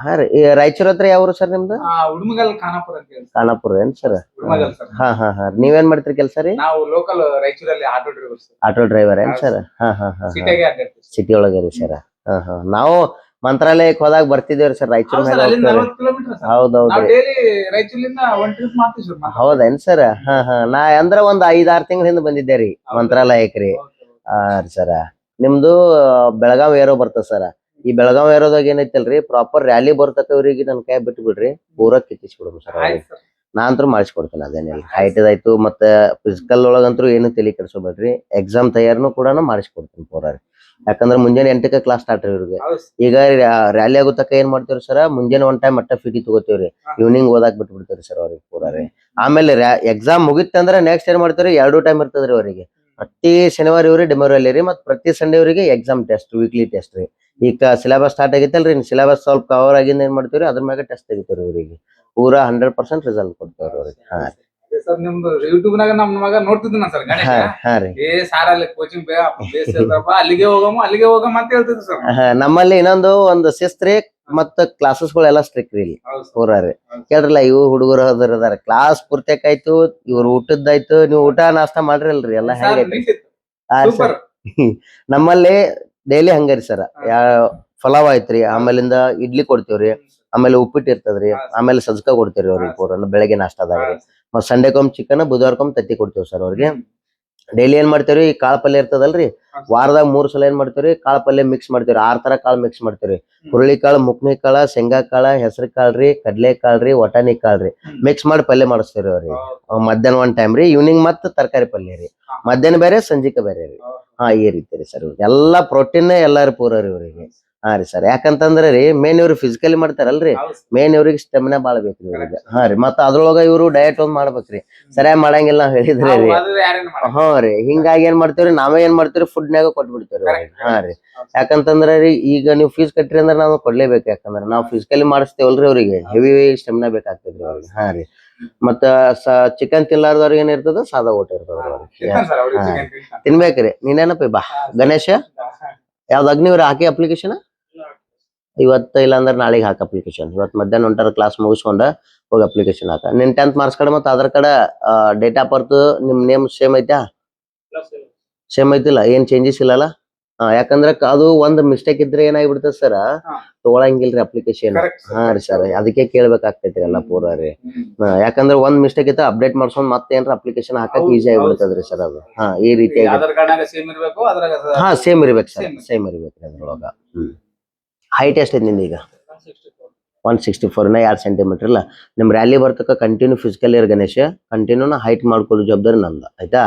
ಹಾ ರೀ. ರಾಯಚೂರ್ ಹತ್ರ ಯಾವ ಸರ್ ನಿಮ್ದು? ಉಡುಮಗಲ್ ಖಾನಾಪುರ ಅಂತ ಹೇಳಿ ಖಾನಾಪುರ ಏನ್ ಸರ್? ಉಡುಮಗಲ್ ಸರ್. ಹಾ ಹಾ ಹಾ. ನೀವೇನ್ ಮಾಡ್ತೀರಿ ಕೆಲಸ ರೀ? ನಾವು local ರಾಯಚೂರಲ್ಲಿ auto driver sir. Auto driver ಏನ್ ಸರ್? ಹಾ ಹಾ ಹಾ ಸಿಟಿಗೆ ಅಡ್ಡಾಡ್ತೀವಿ ಸಿಟಿ ಒಳಗೆ ರೀ ಸರ್. ಹಾ ಹಾ. ನಾವು ಮಂತ್ರಾಲಯಕ್ಕೆ ಹೋದಾಗ ಬರ್ತಿದ್ದೇವ್ರಿ ಸರ್ ರಾಯಚೂರ್ ಮೇಲೆ ಹೌದೌದು. ಹೌದೇನ್ ಸರ್ ಹಾ ಹಾ. ನಾ ಅಂದ್ರ ಒಂದ್ ಐದಾರು ತಿಂಗಳ ಹಿಂದೆ ಬಂದಿದ್ದೆ ರೀ ಮಂತ್ರಾಲಯಕ್ಕೆ ರೀ. ಹಾ ರೀ ಸರ. ನಿಮ್ದು ಬೆಳಗಾವಿ ಏರೋ ಬರ್ತದ ಸರ್. ಈ ಬೆಳಗಾವ್ ಏರೋದಾಗ ಏನೈತಲ್ರಿ ಪ್ರಾಪರ್ ರ್ಯಾಲಿ ಬರ್ತಕ್ಕವ್ರಿಗೆ ನನ್ನ ಕೈ ಬಿಟ್ಟು ಬಿಡ್ರಿ. ಪೂರಾ ಕಿತ್ತಿಸ್ಬಿಡೋದು ಸರ್ ನಾ ಅಂತೂ ಮಾಡಿಸ್ಕೊಡ್ತೀನಿ ಅದೇನಿಲ್ಲ ಹೈಟ್ ಆಯ್ತು ಮತ್ತೆ ಫಿಸಿಕಲ್ ಒಳಗಂತೂ ಏನು ತಲೆ ಕೆಡಿಸ್ಕೋಬೇಡ್ರಿ. ಎಕ್ಸಾಮ್ ತಯಾರನು ಕೂಡ ಮಾಡಿಸ್ಕೊಡ್ತೀನಿ ಪೂರಾ ಯಾಕಂದ್ರೆ ಮುಂಜಾನೆ ಎಂಟಕ್ಕೆ ಕ್ಲಾಸ್ ಸ್ಟಾರ್ಟ್ ರೀ ಇವ್ರಿಗೆ. ಈಗ ರ್ಯಾಲಿ ಆಗೋ ತಕ್ಕ ಏನ್ ಮಾಡ್ತೀವಿ ಸರ್ ಮುಂಜಾನೆ ಒನ್ ಟೈಮ್ ಮಟ್ಟ ಫಿಟಿ ತಗೋತೀವ್ರಿ. ಈವ್ನಿಂಗ್ ಓದಾಕ್ ಬಿಟ್ಬಿಡ್ತೀವಿ ಸರ್ ಅವ್ರಿಗೆ ಪೂರ ರೀ. ಆಮೇಲೆ ಎಕ್ಸಾಮ್ ಮುಗಿತಂದ್ರೆ ನೆಕ್ಸ್ಟ್ ಏನ್ ಮಾಡ್ತೀವಿ ಎರಡು ಟೈಮ್ ಇರ್ತದ್ರಿ ಅವರಿಗೆ. ಪ್ರತಿ ಶನಿವಾರ ಇವ್ರಿ ಡೆಮೋರಲ್ಲಿ ರೀ ಮತ್ತೆ ಪ್ರತಿ ಸಂಡೇ ಇವರಿಗೆ ಎಕ್ಸಾಮ್ ಟೆಸ್ಟ್ ವೀಕ್ಲಿ ಟೆಸ್ಟ್ ರೀ. ಈಗ ಸಿಲೆಬಸ್ ಸ್ಟಾರ್ಟ್ ಆಗೈತಲ್ರಿ ಸಿಲೆಬಸ್ ಸ್ವಲ್ಪ ಕವರ್ ಆಗಿಂದ ಏನ್ ಮಾಡ್ತೀವಿ ಅದ್ರ ಮ್ಯಾಗ ಟೆಸ್ಟ್ ತೆಗಿತೀವಿ ಇವರಿಗೆ ಪೂರ ಹಂಡ್ರೆಡ್ ಪರ್ಸೆಂಟ್ ರಿಸಲ್ಟ್ ಕೊಡ್ತೇವ್ರಿ ಅವ್ರಿಗೆ. ಹಾ ಅದೇ ಸರ್ ನಿಮ್ದು ಯೂಟ್ಯೂಬ್ ನಾಗ ನಮ್ ಮಗ ನೋಡ್ತಿದ್ನ ಸರ್ ಗಣೇಶ ಹಾ ಹಾ ರೀ. ಏ ಸಾರ್ ಅಲ್ಲಿ ಕೋಚಿಂಗ್ ಬೇಸ್ ಅಲ್ಲಿಗೆ ಹೋಗಮ್ಮ ಅಲ್ಲಿಗೆ ಹೋಗಮ್ಮ ಅಂತ ಹೇಳ್ತಿದ್ರು ಸರ್ ಹಾ, ನಮ್ಮಲ್ಲಿ ಇನ್ನೊಂದು ಒಂದು ಶಿಸ್ತ್ರಿ ಮತ್ತ ಕ್ಲಾಸಸ್ಗಳೆಲ್ಲ ಸ್ಟ್ರಿಕ್ ರೀ ಇಲ್ಲಿ. ಹೌದು ಸರ್. ಪೂರಾ ರೀ. ಕೇಳ್ರಲ್ಲ ಇವು ಹುಡುಗರು ಅದ್ರ ಅದಾರ. ಕ್ಲಾಸ್ ಪೂರ್ತಿಯಾಕಾಯ್ತು ಇವ್ರ ಊಟದ್ದಾಯ್ತು ನೀವು ಊಟ ನಾಷ್ಟ ಮಾಡ್ರಿಲ್ರಿ ಎಲ್ಲ ಸರ್, ಹೆಂಗೈತಿ ನಿಂತಿತ್ತು. ಆ ರೀ ಸೂಪರ್ ಸರ್ ನಮ್ಮಲ್ಲಿ ಡೈಲಿ ಹಂಗರಿ ಸರ್. ಯಾ ಫಲಾವ್ ಐತ್ರಿ ಆಮೇಲಿಂದ ಇಡ್ಲಿ ಕೊಡ್ತೀವ್ರಿ ಆಮೇಲೆ ಉಪ್ಪಿಟ್ಟು ಇರ್ತದ್ರಿ ಆಮೇಲೆ ಸಜ್ಕ ಕೊಡ್ತೇವ್ರಿ ಅವ್ರಿಗೆ ಪೂರ ಬೆಳಗ್ಗೆ ನಾಷ್ಟಾದಾಗ ರೀ ಮತ್ತ್ ಸಂಡೆಕೊಮ್ಮೆ ಚಿಕನ್ ಬುಧವಾರಕ್ಕೊಮ್ಮೆ ತತ್ತಿ ಕೊಡ್ತೀವಿ ಸರ್ ಅವ್ರಿಗೆ. ಡೈಲಿ ಏನ್ ಮಾಡ್ತೇವ್ರಿ? ಈ ಕಾಳು ಪಲ್ಯ ಇರ್ತದಲ್ರಿ? ವಾರದಾಗ ಮೂರ್ ಸಲ ಏನ್ ಮಾಡ್ತೇವ್ರಿ? ಕಾಳು ಪಲ್ಯ ಮಿಕ್ಸ್ ಮಾಡ್ತೇವ್ರಿ. ಆರ್ ತರ ಕಾಳು ಮಿಕ್ಸ್ ಮಾಡ್ತೇವ್ರಿ. ಹುರುಳಿ ಕಾಳು ಮುಕ್ನಿ ಕಾಳ ಶೇಂಗಾ ಕಾಳ ಹೆಸರು ಕಾಳು ಕಾಳ್ರಿ ಕಡ್ಲೆ ಕಾಳ್ರಿ ವಟಾಣಿ ರೀ. ಮಿಕ್ಸ್ ಮಾಡಿ ಪಲ್ಯ ಮಾಡಿಸ್ತೇವ್ರಿ ಅವ್ರಿ. ಮಧ್ಯಾಹ್ನ ಒನ್ ಟೈಮ್ ರೀ ಈವ್ನಿಂಗ್ ಮತ್ತ ತರಕಾರಿ ಪಲ್ಯ ರೀ. ಮಧ್ಯಾಹ್ನ ಬೇರೆ ಸಂಜಿಕ ಬೇರೆ ರೀ. ಹಾ ಈ ರೀತಿ ರೀ ಸರ್. ಎಲ್ಲಾ ಪ್ರೋಟೀನ್ ಎಲ್ಲಾರು ಪೂರ ರೀ ಇವ್ರಿಗೆ ಹಾ ರೀ ಸರ್. ಯಾಕಂತಂದ್ರೆ ರೀ ಮೇನ್ ಇವ್ರು ಫಿಸಿಕಲಿ ಮಾಡ್ತಾರಲ್ರಿ. ಮೇನ್ ಇವ್ರಿಗೆ ಸ್ಟೆಮಿನಾ ಬಾಳ ಬೇಕ್ರಿ ಇವ್ರಿಗೆ. ಹಾ ರೀ ಮತ್ತ ಅದ್ರೊಳಗ ಇವ್ರು ಡಯಟ್ ಒಂದ್ ಮಾಡ್ಬೇಕ್ರಿ. ಸರಿಯಾಗಿ ಮಾಡಂಗಿಲ್ಲ ನಾವ್ ಹೇಳಿದ್ರೆ ರೀ. ಹಾ ರೀ ಹಿಂಗಾಗಿ ಏನ್ ಮಾಡ್ತೇವ್ರಿ ನಾವೇ ಏನ್ ಮಾಡ್ತೇವ್ರಿ ಫುಡ್ ನಾಗ ಕೊಟ್ಬಿಡ್ತೇವ್ರಿ. ಹಾ ರೀ. ಯಾಕಂತಂದ್ರ ರೀ ಈಗ ನೀವು ಫೀಸ್ ಕಟ್ಟ್ರಿ ಅಂದ್ರೆ ನಾವು ಕೊಡ್ಲೇಬೇಕು ಯಾಕಂದ್ರ ನಾವು ಫಿಸಿಕಲಿ ಮಾಡಿಸ್ತೇವಲ್ರಿ ಅವ್ರಿಗೆ. ಹೆವಿ ಸ್ಟೆಮಿನಾ ಬೇಕಾಗ್ತದ್ರಿ ಅವ್ರಿಗೆ. ಹಾ ರೀ. ಮತ್ತ ಚಿಕನ್ ತಿನ್ಲಾರ್ದವ್ರಿಗೆ ಏನ್ ಇರ್ತದ ಸಾದಾ ಊಟ ಇರ್ತದ ತಿನ್ಬೇಕ್ರಿ. ನೀನೇನಪ್ಪ ಬಾ. ಗಣೇಶ? ಯಾವ್ದು ಅಗ್ನಿವರ ಹಾಕಿ ಅಪ್ಲಿಕೇಶನ್ ಇವತ್ತ ಇಲ್ಲ ಅಂದ್ರೆ ನಾಳೆಗೆ ಹಾಕಿ ಅಪ್ಲಿಕೇಶನ್ ಇವತ್ತು ಮಧ್ಯಾಹ್ನ ಒಂಟರ ಕ್ಲಾಸ್ ಮುಗಿಸ್ಕೊಂಡ ಹೋಗಿ ಅಪ್ಲಿಕೇಶನ್ ಹಾಕ. ನಿನ್ ಟೆಂತ್ ಮಾರ್ಕ್ಸ್ ಕಡೆ ಮತ್ತೆ ಆಧಾರ್ ಕಡೆ ಡೇಟ್ ಆಫ್ ಬರ್ತ್ ನಿಮ್ ನೇಮ್ ಸೇಮ್ ಐತಾ ಸೇಮ್ ಐತಿಲ್ಲ ಏನ್ ಚೇಂಜಸ್ ಇಲ್ಲಲ್ಲ? ಯಾಕಂದ್ರ ಅದು ಒಂದ್ ಮಿಸ್ಟೇಕ್ ಇದ್ರೆ ಏನಾಗಿಬಿಡ್ತದೆ ಸರ್ ತೊಗೊಳಂಗಿಲ್ರಿ ಅಪ್ಲಿಕೇಶನ್ ಹಾ ರೀ ಸರ್ ಅದಕ್ಕೆ ಕೇಳ್ಬೇಕಾಗ್ತೈತಿ ಎಲ್ಲ ಪೂರ ರೀ. ಯಾಕಂದ್ರೆ ಒಂದ್ ಮಿಸ್ಟೇಕ್ ಇತ್ತು ಅಪ್ಡೇಟ್ ಮಾಡ್ಸ್ಕೊಂಡ್ ಮತ್ತೆ ಏನಾರ ಅಪ್ಲಿಕೇಶನ್ ಹಾಕಕ್ ಈಸಿ ಆಗಿಬಿಡ್ತದ್ರಿ ಸರ್ ಅದು. ಹಾ ಈ ರೀತಿಯಾಗಿ ಹಾ ಸೇಮ್ ಇರ್ಬೇಕು ಸರ್. ಸೇಮ್ ಇರ್ಬೇಕ್ರಿ ಅದ್ರೊಳಗ. ಹ್ಮ್. ಹೈಟ್ ಎಷ್ಟೈತಿ ನಿಂದ ಈಗ? ಒನ್ ಸಿಕ್ಸ್ಟಿ ಫೋರ್ನ ಎರಡ್ ಸೆಂಟಿಮೀಟರ್ ಇಲ್ಲ ನಿಮ್ ರ್ಯಾಲಿ ಬರ್ತಕ್ಕ ಕಂಟಿನ್ಯೂ ಫಿಸಿಕಲ್ ಇರ್ ಗಣೇಶ ಕಂಟಿನ್ಯೂ ನಾ ಹೈಟ್ ಮಾಡ್ಕೊಳ್ಳೋ ಜವಾಬ್ದಾರಿ ನಂದು ಆಯ್ತಾ?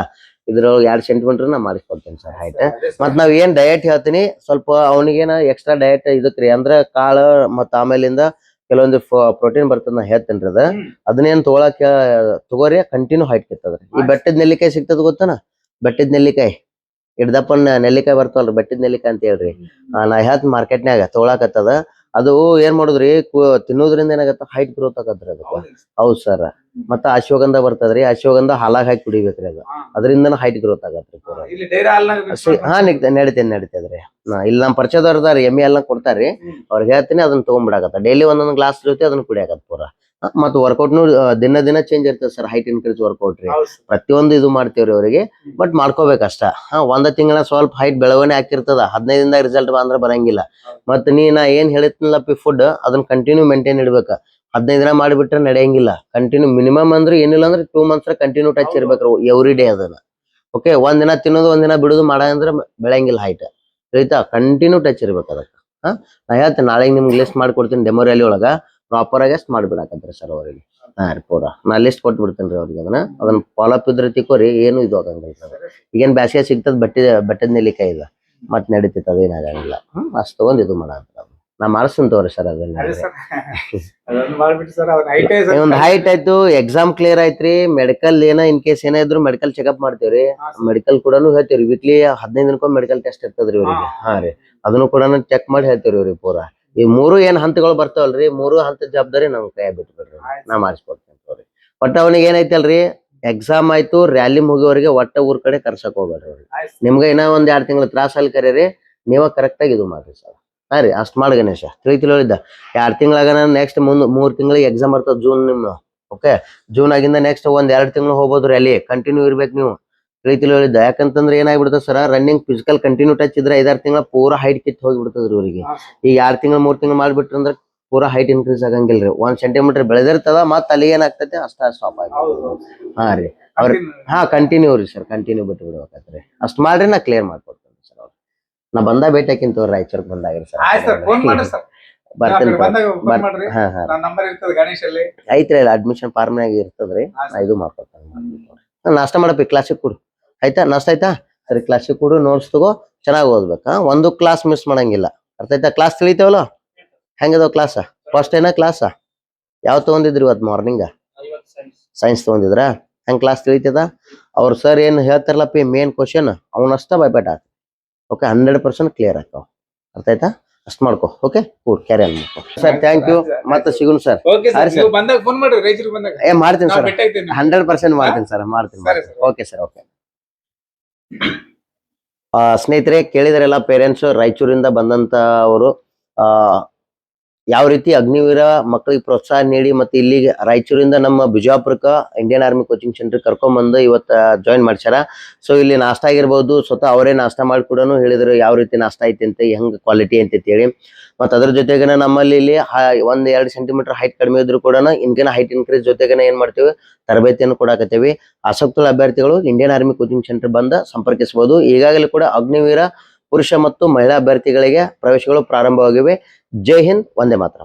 ಇದ್ರೊಳಗೆ ಎರಡು ಸೆಂಟಿಮೀಟರ್ ನಾ ಮಾಡಿಸ್ಕೊಡ್ತೇನೆ ಸರ್ ಹೈಟ್ ಮತ್ತೆ ನಾವು ಏನ್ ಡಯಟ್ ಹೇಳ್ತೀನಿ ಸ್ವಲ್ಪ ಅವನಿಗೇನ ಎಕ್ಸ್ಟ್ರಾ ಡಯಟ್ ಇದಕ್ರಿ ಅಂದ್ರೆ ಕಾಳು ಮತ್ ಆಮೇಲಿಂದ ಕೆಲವೊಂದು ಪ್ರೋಟೀನ್ ಬರ್ತದ ನಾ ಹೇಳ್ತೇನ್ರಿ ಅದ. ಅದನ್ನೇನ್ ತೊಗೊಳಕ್ಕೆ ತಗೋರಿ ಕಂಟಿನ್ಯೂ ಹೈಟ್ ಕಿತ್ತದ್ರಿ. ಈ ಬೆಟ್ಟದ ನೆಲ್ಲಿಕಾಯಿ ಸಿಗ್ತದ ಗೊತ್ತಾನ? ಬೆಟ್ಟದ ನೆಲ್ಲಿಕಾಯಿ. ಹಿಡ್ದಪ್ಪನ ನೆಲ್ಲಿಕಾಯಿ ಬರ್ತಾವಲ್ರಿ ಬೆಟ್ಟದ ನೆಲ್ಲಿಕಾಯಿ ಅಂತ ಹೇಳ್ರಿ. ಆ, ನಾ ಹೇಳ್ತ ಮಾರ್ಕೆಟ್ನ್ಯಾಗ ತಗೊಳಕತ್ತದ ಅದು ಏನ್ ಮಾಡುದ್ರಿ ತಿನ್ನೋದ್ರಿಂದ ಏನಾಗತ್ತ ಹೈಟ್ ಗ್ರೋತ್ ಆಗತ್ರಿ ಅದಕ್ಕ. ಹೌದ್ ಸರ್ ಮತ್ತ ಅಶ್ವಗಂಧ ಬರ್ತದ್ರಿ ಅಶ್ವಗಂಧ ಹಾಲಾಗ ಹಾಕಿ ಕುಡಿಬೇಕ್ರಿ ಅದು. ಅದರಿಂದನೂ ಹೈಟ್ ಗ್ರೋತ್ ಆಗತ್ರಿ ಹಾ ನಡಿತೇನೆ ನಡಿತದ್ರಿ ನಾ ಇಲ್ಲಿ ನಮ್ ಪರಿಚಯದವ್ರದಾರ ಎಮ್ಮಿ ಎಲ್ಲ ಕೊಡ್ತಾರ್ರಿ. ಅವ್ರಿಗೆ ಹೇಳ್ತೀನಿ ಅದನ್ನ ತಗೊಂಡ್ಬಿಡಾಕತ್ತ ಡೈಲಿ ಒಂದೊಂದ್ ಗ್ಲಾಸ್ ಜೊತೆ ಅದನ್ನ ಕುಡಿಯಾಕತ್ತ ಪೂರ. ಮತ್ತ್ ವರ್ಕೌಟ್ನು ದಿನ ದಿನ ಚೇಂಜ್ ಇರ್ತದೆ ಸರ್ ಹೈಟ್ ಇನ್ಕ್ರೀಸ್ ವರ್ಕೌಟ್ ರೀ. ಪ್ರತಿಯೊಂದು ಇದು ಮಾಡ್ತೀವ್ರಿ ಅವರಿಗೆ ಬಟ್ ಮಾಡ್ಕೋಬೇಕಷ್ಟ. ಹಾ ಒಂದ ತಿಂಗಳ ಸ್ವಲ್ಪ ಹೈಟ್ ಬೆಳವಣಿಗೆ ಆಗ್ತಿರ್ತದ ಹದಿನೈದಿಂದ ರಿಸಲ್ಟ್ ಬಂದ್ರೆ ಬರಂಗಿಲ್ಲ. ಮತ್ ನೀ ನಾ ಏನ್ ಹೇಳಿದ್ನಲ್ಲ ಫುಡ್ ಅದನ್ನ ಕಂಟಿನ್ಯೂ ಮೇಂಟೈನ್ ಇಡ್ಬೇಕ. ಹದಿನೈದು ದಿನ ಮಾಡಿಬಿಟ್ರೆ ನಡೆಯಂಗಿಲ್ಲ. ಕಂಟಿನ್ಯೂ ಮಿನಿಮಮ್ ಅಂದ್ರೆ ಏನಿಲ್ಲ ಅಂದ್ರೆ ಟೂ ಮಂತ್ಸ್ ಕಂಟಿನ್ಯೂ ಟಚ್ ಇರ್ಬೇಕು ಎವ್ರಿ ಡೇ ಅದನ್ನ. ಓಕೆ ಒಂದ್ ದಿನ ತಿನ್ನೋದು ಒಂದಿನ ದಿನ ಬಿಡೋದು ಮಾಡ ಅಂದ್ರೆ ಬೆಳೆಯಂಗಿಲ್ಲ ಹೈಟ್ ಆಯ್ತಾ ಕಂಟಿನ್ಯೂ ಟಚ್ ಇರ್ಬೇಕು ಅದಕ್ಕೆ. ಹಾ ನಾ ಹೇಳ್ತೇನೆ ನಾಳೆ ನಿಮ್ಗೆ ಲಿಸ್ಟ್ ಮಾಡ್ಕೊಡ್ತೀನಿ ಡೆಮೋರಿಯಲ್ಲಿ ರ್ಯಾಲಿ ಒಳಗ. ಪ್ರಾಪರ್ ಆಗಿ ಅಷ್ಟು ಮಾಡ್ಬಿಡಾಕತ್ರಿ ಸರ್ ಅವರಿಗೆ. ಹಾ ರೀ ಪೂರ. ನಾ ಲಿಸ್ಟ್ ಕೊಟ್ಬಿಡ್ತೇನೆ ರೀ ಅವ್ರಿಗೆ ಅದನ್ನ. ಅದನ್ನ ಫಾಲೋ ಅಪ್ ಇದ್ರೆ ತಿಕ್ಕೋರಿ ಏನು ಇದು ಆಗಂಗಿಲ್ಲ ಸರ್ ಈಗೇನ್ ಬ್ಯಾಸಿಗೆ ಸಿಗ್ತದ ಬಟ್ಟೆ ಬಟ್ಟೆ ನೆಲ್ಲಿಕಾಯಿ ಇಲ್ಲ ಮತ್ ನಡೀತೈತೆ ಅದೇನಾಗಂಗಿಲ್ಲ ಹ್ಮ್ ಅಷ್ಟು ತಗೊಂಡ್ ಇದು ಮಾಡಾಕ ನಾ ಮಾಡಿಸ್ತೀನಿ ತಗೋರಿ ಸರ್ ಅದನ್ನ ಒಂದ್ ಹೈಟ್ ಆಯ್ತು ಎಕ್ಸಾಮ್ ಕ್ಲಿಯರ್ ಆಯ್ತ್ರಿ. ಮೆಡಿಕಲ್ ಏನ ಇನ್ ಕೇಸ್ ಏನ ಇದ್ರು ಮೆಡಿಕಲ್ ಚೆಕ್ಅಪ್ ಮಾಡ್ತೇವ್ರಿ ಮೆಡಿಕಲ್ ಕೂಡ ಹೇಳ್ತೇವ್ರಿ ವೀಕ್ಲಿ ಹದಿನೈದು ದಿನಕ್ಕೊಮ್ಮೆ ಮೆಡಿಕಲ್ ಟೆಸ್ಟ್ ಇರ್ತದ್ರಿ ಇವ್ರಿಗೆ. ಹಾ. ರೀ. ಅದನ್ನು ಕೂಡ ಚೆಕ್ ಮಾಡಿ ಹೇಳ್ತೇವ್ರಿ ಇವ್ರಿಗೆ ಪೂರ. ಈ ಮೂರು ಏನ್ ಹಂತಗಳು ಬರ್ತಾವಲ್ರಿ? ಮೂರು ಹಂತ ಜವಾಬ್ದಾರಿ ನಮ್ ಕೈ ಬಿಟ್ಟು ಬಿಡ್ರಿ ನಾ ಮಾಡಿಸ್ಕೊಡ್ತೇನೆ ಒಟ್ಟ ಅವನಿಗೆ ಏನೈತಲ್ರಿ? ಎಕ್ಸಾಮ್ ಆಯ್ತು ರ್ಯಾಲಿ ಮುಗಿಯೋರಿಗೆ ಒಟ್ಟ ಊರ್ ಕಡೆ ಕರ್ಸಕ್ ಹೋಗ್ಬೇಡ್ರಿ ಅವ್ರಿಗೆ ನಿಮ್ಗೆ ಇನ್ನ ಒಂದ್ ಎರಡ್ ತಿಂಗಳ ತ್ರಾಸ ಅಲ್ಲಿ ಕರೀರಿ ನೀವ ಕರೆಕ್ಟ್ ಆಗಿ ಇದು ಮಾಡ್ರಿ ಸರ್. ಹಾ ರೀ ಅಷ್ಟ್ ಮಾಡ್ ಗಣೇಶ. ತಿಳಿ ತಿಳಿ ಹೇಳಿದ್ದ ಎರಡ್ ತಿಂಗಳಾಗ ನೆಕ್ಸ್ಟ್ ಮುಂದ್ ಮೂರ್ ತಿಂಗಳಿಗೆ ಎಕ್ಸಾಮ್ ಬರ್ತದ ಜೂನ್ ನಿಮ್ಮ ಓಕೆ ಜೂನ್ ಆಗಿಂದ ನೆಕ್ಸ್ಟ್ ಒಂದ್ ಎರಡ್ ತಿಂಗಳು ಹೋಗ್ಬೋದು ರ್ಯಾಲಿ ಕಂಟಿನ್ಯೂ ಇರ್ಬೇಕು ನೀವು. ಹೇಳಿದ್ದ. ಯಾಕಂತಂದ್ರೆ ಏನಾಗ್ಬಿಡ್ತದ sir running physical continue touch ಇದ್ರೆ ಐದಾರು ತಿಂಗಳ ಪೂರಾ ಹೈಟ್ ಕಿತ್ ಹೋಗಿಬಿಡ್ತದ್ರಿ ಇವರಿಗೆ. ಈಗ ಆರು ತಿಂಗಳು ಮೂರ್ ತಿಂಗಳು ಮಾಡ್ಬಿಟ್ರಿ ಅಂದ್ರೆ ಪೂರಾ ಹೈಟ್ ಇನ್ಕ್ರೀಸ್ ಆಗಂಗಿಲ್ರಿ. ಒಂದ್ ಸೆಂಟಿಮೀಟರ್ ಬೆಳೆದಿರ್ತದ ಮತ್ತ ಅಲ್ಲಿ ಏನಾಗ್ತೈತೆ ಅಷ್ಟ ಸ್ಟಾಪ್ ಆಗಿ ಹಾ ರೀ. ಅವ್ರ ಹಾ ಕಂಟಿನ್ಯೂ ರೀ ಸರ್ ಕಂಟಿನ್ಯೂ ಬಿಟ್ಟು ಬಿಡ್ಬೇಕಾಗ್ರಿ ಅಷ್ಟ್ ಮಾಡ್ರಿ ನಾ ಕ್ಲಿಯರ್ ಮಾಡ್ಕೊಡ್ತೇನೆ ಸರ್ ಅವ್ರು ನಾ ಬಂದ ಭೇಟಿ ಹಾಕಿನ್ ತೋರಿ ರಾಯಚೂರ್ಗೆ ಬಂದಾಗ್ರಿ ಸರ್. ಬರ್ತೀನಿ ಐತ್ರಿ ಅಡ್ಮಿಷನ್ ಫಾರ್ಮ್ನಾಗ ಇರ್ತದ್ರಿ. ಇದು ಮಾಡ್ಕೊಡ್ತೇನೆ. ನಾಷ್ಟ ಮಾಡಪ್ಪ ಕ್ಲಾಸಿಗೆ ಕೊಡು. ಆಯ್ತಾ? ನಷ್ಟ ಆಯ್ತಾ? ಸರಿ ಕ್ಲಾಸಿಗೆ ಕೊಡು ನೋಟ್ಸ್ ತಗೋ ಚೆನ್ನಾಗಿ ಓದ್ಬೇಕು ಒಂದು ಕ್ಲಾಸ್ ಮಿಸ್ ಮಾಡಂಗಿಲ್ಲ. ಅರ್ಥ ಆಯ್ತಾ? ಕ್ಲಾಸ್ ತಿಳಿತೇವಲ್ಲ? ಹೆಂಗದವ ಕ್ಲಾಸ್ ಫಸ್ಟ್ ಏನ ಕ್ಲಾಸ್ ಯಾವ ತಗೊಂಡಿದ್ರಿ ಇವತ್ತು ಮಾರ್ನಿಂಗ್ ಸೈನ್ಸ್ ತಗೊಂಡಿದ್ರ? ಹೆಂಗ್ ಕ್ಲಾಸ್ ತಿಳಿತದ? ಅವ್ರ ಸರ್ ಏನು ಹೇಳ್ತಾರಲ್ಲ ಪಿ ಮೇನ್ ಕ್ವಶನ್ ಅವನಷ್ಟ ಬೈಬೇಟ ಓಕೆ ಹಂಡ್ರೆಡ್ ಪರ್ಸೆಂಟ್ ಕ್ಲಿಯರ್ ಆಗ್ತಾವ ಅರ್ಥ ಆಯ್ತಾ? ಅಷ್ಟ್ ಮಾಡ್ಕೋ ಓಕೆ ಕೂಡ್ ಕ್ಯಾರಿ ಆನ್ ಮಾಡ್ಕೊ. ಸರ್ ಥ್ಯಾಂಕ್ ಯು ಮತ್ತೆ ಸಿಗುನ್ ಸರ್ ಏ ಮಾಡ್ತೀನಿ ಸರ್. ಹಂಡ್ರೆಡ್ ಪರ್ಸೆಂಟ್ ಮಾಡ್ತೀನಿ ಸರ್ ಮಾಡ್ತೀನಿ. ಓಕೆ ಸರ್ ಓಕೆ ಸ್ನೇಹಿತರೆ ಕೇಳಿದ್ರೆಲ್ಲ ಪೇರೆಂಟ್ಸ್ ರಾಯಚೂರಿಂದ ಬಂದಂತ ಅವರು ಆ ಯಾವ ರೀತಿ ಅಗ್ನಿವೀರ ಮಕ್ಕಳಿಗೆ ಪ್ರೋತ್ಸಾಹ ನೀಡಿ ಮತ್ತೆ ಇಲ್ಲಿಗೆ ರಾಯಚೂರಿಂದ ನಮ್ಮ ಬಿಜಾಪುರಕ್ಕ ಇಂಡಿಯನ್ ಆರ್ಮಿ ಕೋಚಿಂಗ್ ಸೆಂಟರ್ ಕರ್ಕೊಂಡ್ ಇವತ್ತ ಜಾಯಿನ್ ಮಾಡ್ಸ್ಯಾರ. ಸೊ ಇಲ್ಲಿ ನಾಷ್ಟ ಆಗಿರ್ಬೋದು, ಸ್ವತಃ ಅವರೇ ನಾಷ್ಟ ಮಾಡಿ ಕೂಡ ಹೇಳಿದ್ರು ಯಾವ ರೀತಿ ನಾಷ್ಟ ಐತಿ ಅಂತ, ಹೆಂಗ್ ಕ್ವಾಲಿಟಿ ಅಂತ ಹೇಳಿ ಮತ್ತೆ ಅದ್ರ ಜೊತೆಗೇನ ನಮ್ಮಲ್ಲಿ ಇಲ್ಲಿ ಒಂದ್ ಎರಡ್ ಸೆಂಟಿಮೀಟರ್ ಹೈಟ್ ಕಡಿಮೆ ಇದ್ರು ಕೂಡ ಇನ್ಕೇನ ಹೈಟ್ ಇನ್ಕ್ರೀಸ್ ಜೊತೆಗೇನ ಏನ್ ಮಾಡ್ತೀವಿ? ತರಬೇತಿಯನ್ನು ಕೊಡಾಕತ್ತೀವಿ. ಆಸಕ್ತ ಅಭ್ಯರ್ಥಿಗಳು ಇಂಡಿಯನ್ ಆರ್ಮಿ ಕೋಚಿಂಗ್ ಸೆಂಟರ್ ಬಂದ ಸಂಪರ್ಕಿಸಬಹುದು ಈಗಾಗಲೇ ಕೂಡ ಅಗ್ನಿವೀರ ಪುರುಷ ಮತ್ತು ಮಹಿಳಾ ಅಭ್ಯರ್ಥಿಗಳಿಗೆ ಪ್ರವೇಶಗಳು ಪ್ರಾರಂಭವಾಗಿವೆ. ಜೈ ಹಿಂದ್ ಒಂದೇ ಮಾತ್ರ